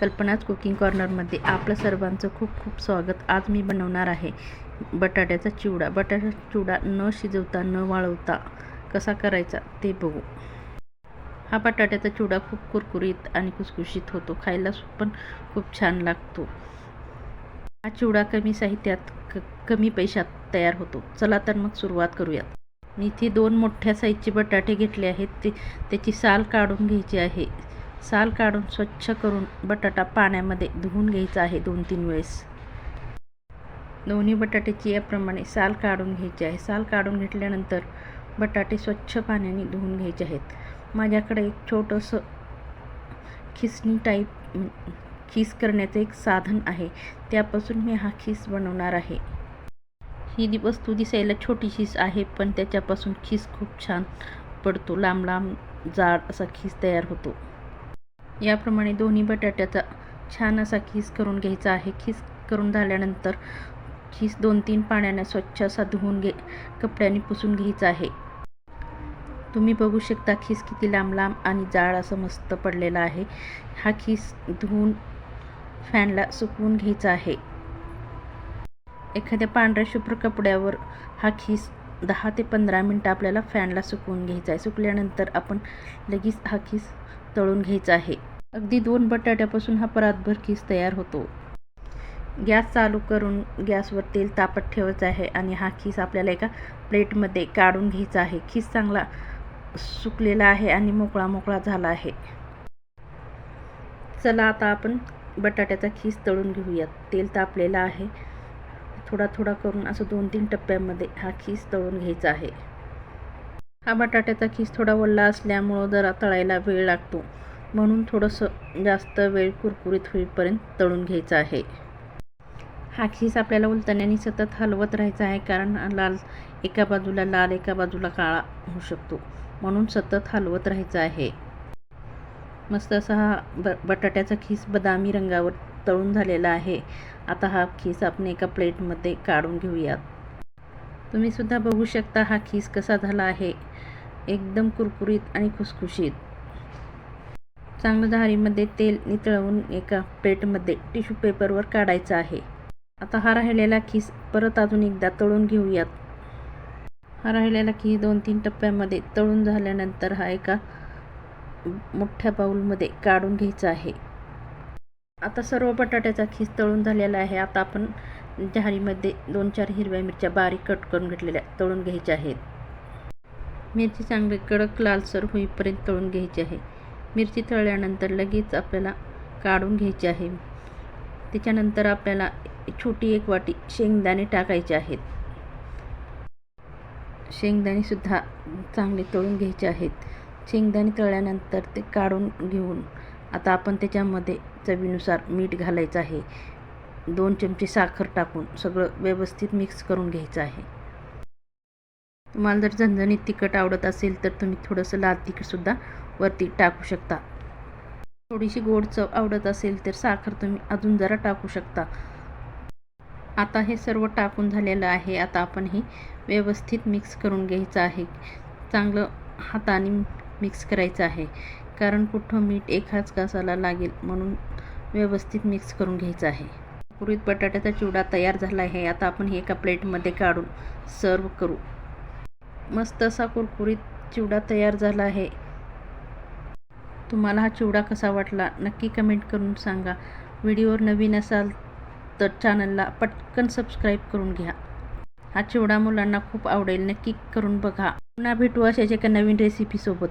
कल्पनाच कुकिंग कॉर्नरमध्ये आपलं सर्वांचं खूप खूप स्वागत. आज मी बनवणार आहे बटाट्याचा चिवडा. बटाट्याचा चिवडा न शिजवता न वाळवता कसा करायचा ते बघू. हा बटाट्याचा चिवडा खूप कुरकुरीत आणि कुसकुशीत होतो. खायला पण खूप छान लागतो. हा चिवडा कमी साहित्यात क कमी पैशात तयार होतो. चला तर मग सुरुवात करूयात. मी इथे दोन मोठ्या साईजचे बटाटे घेतले आहेत. ते त्याची साल काढून घ्यायची आहे. साल काढून स्वच्छ करून बटाटा पाण्यामध्ये धुवून घ्यायचा आहे दोन तीन वेळेस. दोन्ही बटाट्याची याप्रमाणे साल काढून घ्यायची आहे. साल काढून घेतल्यानंतर बटाटे स्वच्छ पाण्याने धुवून घ्यायचे आहेत. माझ्याकडे एक छोटंसं खिसणी टाईप खीस करण्याचं एक साधन आहे. त्यापासून मी हा खीस बनवणार आहे. ही दि वस्तू दिसायला छोटीशीच आहे पण त्याच्यापासून खीस खूप छान पडतो. लांब लांब जाड असा खीस तयार होतो. याप्रमाणे दोन्ही बटाट्याचा छान असा खीस करून घ्यायचा आहे. खीस करून झाल्यानंतर खीस दोन तीन पाण्याने स्वच्छ असा धुवून घे कपड्याने पुसून घ्यायचा आहे. तुम्ही बघू शकता खीस किती लांब लांब आणि जाड असं मस्त पडलेला आहे. हा खीस धुवून फॅनला सुकवून घ्यायचा आहे. एखाद्या पांढऱ्या शुभ्र कपड्यावर हा खीस दहा ते पंधरा मिनटं आपल्याला फॅनला सुकवून घ्यायचा आहे. सुकल्यानंतर आपण लगेच हा खीस तळून घ्यायचा आहे. अगदी दोन बटाट्यापासून हा परातभर खीस तयार होतो. गॅस चालू करून गॅसवर तेल तापत ठेवायचं आहे आणि हा खीस आपल्याला एका प्लेटमध्ये काढून घ्यायचा आहे. खीस चांगला सुकलेला आहे आणि मोकळा मोकळा झाला आहे. चला आता आपण बटाट्याचा खीस तळून घेऊयात. तेल तापलेलं आहे. थोडा थोडा करून असं दोन तीन टप्प्यामध्ये हा खीस तळून घ्यायचा आहे. हा बटाट्याचा खीस थोडा वल्ला असल्यामुळं जरा तळायला वेळ लागतो. म्हणून थोडंसं जास्त वेळ कुरकुरीत होईपर्यंत तळून घ्यायचा आहे. हा खीस आपल्याला उलतण्याने सतत हलवत राहायचा आहे कारण लाल एका बाजूला लाल एका बाजूला काळा होऊ शकतो. म्हणून सतत हलवत राहायचं आहे. मस्त असा हा ब बटाट्याचा खीस बदामी रंगावर तळून झालेला आहे. आता हा खीस आपण एका प्लेटमध्ये काढून घेऊयात. तुम्ही सुद्धा बघू शकता हा खीस कसा झाला आहे. एकदम कुरकुरीत आणि खुसखुशीत. चांगलं झारीमध्ये तेल नितळवून एका प्लेटमध्ये टिश्यू पेपरवर काढायचं आहे. आता हा राहिलेला खीस परत अजून एकदा तळून घेऊयात. हा राहिलेला खीस दोन तीन टप्प्यामध्ये तळून झाल्यानंतर हा एका मोठ्या बाऊलमध्ये काढून घ्यायचा आहे. आता सर्व बटाट्याचा खीस तळून झालेला आहे. आता आपण झारीमध्ये दोन चार हिरव्या मिरच्या बारीक कट करून घेतलेल्या तळून घ्यायच्या आहेत. मिरची चांगली कडक लालसर होईपर्यंत तळून घ्यायची आहे. मिरची तळल्यानंतर लगेच आपल्याला काढून घ्यायची आहे. त्याच्यानंतर आपल्याला छोटी एक वाटी शेंगदाणे टाकायचे आहेत. शेंगदाणेसुद्धा चांगले तळून घ्यायचे आहेत. शेंगदाणे तळल्यानंतर ते काढून घेऊन आता आपण त्याच्यामध्ये चवीनुसार मीठ घालायचं आहे. दोन चमचे साखर टाकून सगळं व्यवस्थित मिक्स करून घ्यायचं आहे. तुम्हाला जर झणझणीत तिखट आवडत असेल तर तुम्ही थोडंसं लाल तिखटसुद्धा वरती टाकू शकता. थोडीशी गोड चव आवडत असेल तर साखर तुम्ही अजून जरा टाकू शकता. आता हे सर्व टाकून झालेलं आहे. आता आपण हे व्यवस्थित मिक्स करून घ्यायचं आहे. चांगलं हाताने मिक्स करायचं आहे. कारण कुठं मीठ एकाच घासाला लागेल म्हणून व्यवस्थित मिक्स करून घ्यायचं आहे. कुरकुरीत बटाट्याचा चिवडा तयार झाला आहे. आता आपण हे एका प्लेटमध्ये काढून सर्व करू. मस्त असा कुरकुरीत चिवडा तयार झाला आहे. तुम्हाला हा चिवडा कसा वाटला नक्की कमेंट करून सांगा. व्हिडिओवर नवीन असाल तर चॅनलला पटकन सबस्क्राईब करून घ्या. हा चिवडा मुलांना खूप आवडेल. नक्की करून बघा. पुन्हा भेटू अशाच एका नवीन रेसिपीसोबत